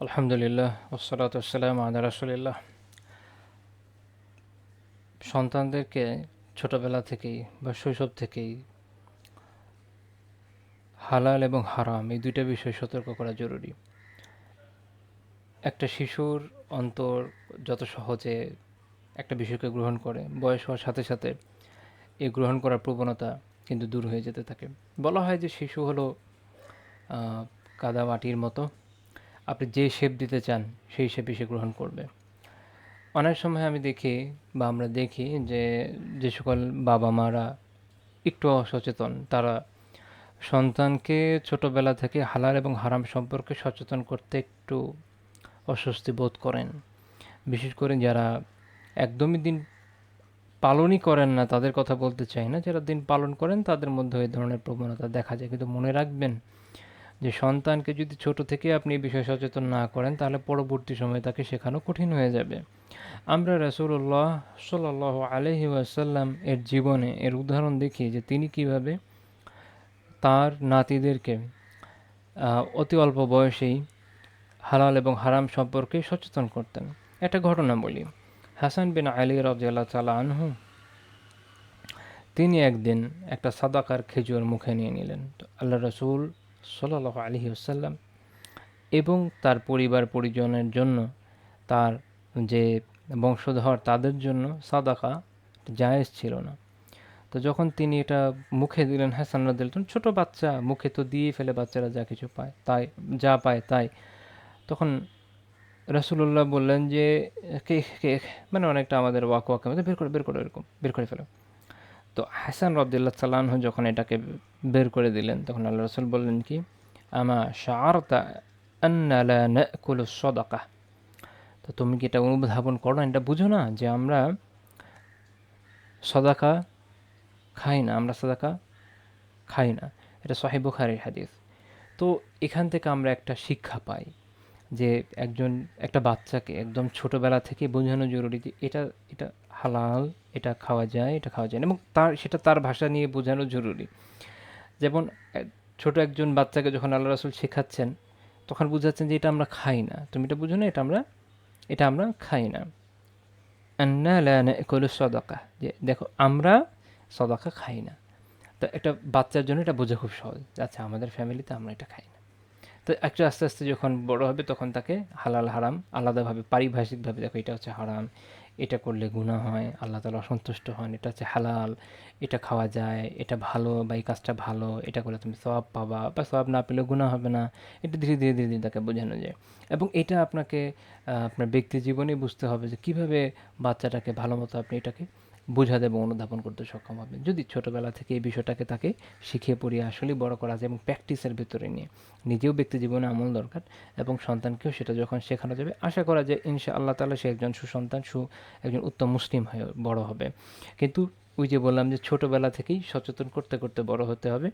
আলহামদুলিল্লাহ ওসলাত আসসালাম আদা রাসুলিল্লাহ। সন্তানদেরকে ছোটবেলা থেকেই বা শৈশব থেকেই হালাল এবং হারাম এই দুইটা বিষয় সতর্ক করা জরুরি। একটা শিশুর অন্তর যত সহজে একটা বিষয়কে গ্রহণ করে, বয়স হওয়ার সাথে সাথে এই গ্রহণ করার প্রবণতা কিন্তু দূর হয়ে যেতে থাকে। বলা হয় যে শিশু হলো কাদা মাটির মতো। আপনি যে শেপ দিতে চান, সেই শেপই সে গ্রহণ করবে। অনেক সময় আমি দেখি বা আমরা দেখি যে যে সকল বাবা মারা একটু অসচেতন। তারা সন্তানকে ছোটবেলা থেকে হালাল এবং হারাম সম্পর্কে সচেতন করতে একটু অস্বস্তি বোধ করেন। বিশেষ করে যারা একদমই দিন পালনই করেন না, তাদের কথা বলতে চাই না। যারা দিন পালন করেন, তাদের মধ্যে এই ধরনের প্রবণতা দেখা যায়। কিন্তু মনে রাখবেন যে সন্তানকে যদি ছোট থেকে আপনি এই বিষয়ে সচেতন না করেন, তাহলে পরবর্তী সময়ে তাকে শেখানো কঠিন হয়ে যাবে। আমরা রাসূলুল্লাহ সাল্লাল্লাহু আলহি ওয়াসাল্লাম এর জীবনে এর উদাহরণ দেখি যে তিনি কীভাবে তার নাতিদেরকে অতি অল্প বয়সেই হালাল এবং হারাম সম্পর্কে সচেতন করতেন। একটা ঘটনা বলি। হাসান বিন আলী রাজিয়াল্লাহ তালা আনহু, তিনি একদিন একটা সাদাকার খেজুর মুখে নিয়ে নিলেন। তো আল্লাহ রসুল সাল্লাহ আলহি আসাল্লাম এবং তার পরিবার পরিজনের জন্য তার যে বংশধর তাদের জন্য সাদাকা জায়েজ ছিল না। তো যখন তিনি এটা মুখে দিলেন হাসান রাদিল ছোট বাচ্চা মুখে তো দিয়ে ফেলে বাচ্চারা যা কিছু পায়, তাই, যা পায় তাই। তখন রাসূলুল্লাহ বললেন যে মানে অনেকটা আমাদের ওয়াক ওয়াক বের করে বের করে এরকম বের করে ফেলো। তো হাসান রবদুল্লাহ সাল্লাহ যখন এটাকে বের করে দিলেন, তখন আল্লাহ রসুল বললেন কি? আমা শারতা আন্নালা সদাকা। তো তুমি কি এটা অনুধাবন করো? এটা বুঝো না যে আমরা সদাকা খাই না, আমরা সদাকা খাই না। এটা সাহেব বুখারির হাদিস। তো এখান থেকে আমরা একটা শিক্ষা পাই যে একজন, একটা বাচ্চাকে একদম ছোটোবেলা থেকে বোঝানো জরুরি যে এটা এটা হালাল এটা খাওয়া যায়, এটা খাওয়া যায় না। এবং তার, সেটা তার ভাষা নিয়ে বোঝানো জরুরি। যেমন ছোট একজন বাচ্চাকে যখন আল্লাহ রাসুল শেখাচ্ছেন, তখন বুঝাচ্ছেন যে এটা আমরা খাই না। তুমি এটা বুঝো না, এটা আমরা এটা আমরা খাই না। আন্না সদাকা। যে, দেখো, আমরা সদাকা খাই না। তো একটা বাচ্চার জন্য এটা বোঝা খুব সহজ আচ্ছা আমাদের ফ্যামিলিতে আমরা এটা খাই না। তো একটু আস্তে আস্তে যখন বড় হবে, তখন তাকে হালাল হারাম আলাদাভাবে, পারিভাষিকভাবে, দেখো, এটা হচ্ছে হারাম এটা করলে গুণা হয়, আল্লাহ তালা অসন্তুষ্ট হন, এটা হচ্ছে হালাল, এটা খাওয়া যায়, এটা ভালো বা এই কাজটা ভালো, এটা করলে তুমি সব পাবা বা সব না পেলে গুণা হবে না, এটা ধীরে ধীরে ধীরে ধীরে তাকে বোঝানো যায়। এবং এটা আপনাকে আপনার ব্যক্তি জীবনে বুঝতে হবে যে কীভাবে বাচ্চাটাকে ভালো মতো আপনি এটাকে বোঝাতে এবং অনুধাবন করতে সক্ষম হবে। যদি ছোটবেলা থেকে এই বিষয়টাকে তাকে শিখিয়ে পড়িয়ে আসলেই বড় করা যায় এবং প্র্যাকটিসের ভিতরে নিয়ে। নিজেও ব্যক্তি জীবনে আমল দরকার এবং সন্তানকেও সেটা যখন শেখানো যাবে, আশা করা যায় ইনশা আল্লাহ তালা সে একজন সুসন্তান, সু একজন উত্তম মুসলিম হয়ে বড় হবে। কিন্তু ওই যে বললাম যে ছোটবেলা থেকেই সচেতন করতে করতে বড় হতে হবে।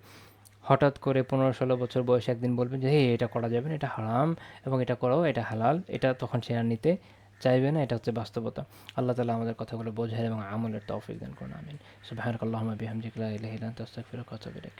হঠাৎ করে পনেরো ষোলো বছর বয়সে একদিন বলবেন যে, হে, এটা করা যাবে না, এটা হারাম এবং এটা করাও, এটা হালাল। এটা তখন সে আর নিতে চাইবে না, এটা হচ্ছে বাস্তবতা। আল্লাহ তালা আমাদের কথাগুলো বোঝায় এবং আমলের তৌফিক দান করুন, আমিন। সুবাহ আল্লাহ বিহামদিক লা ইলাহা আস্তাগফিরুকা ওয়া আতুবু ইলাইক।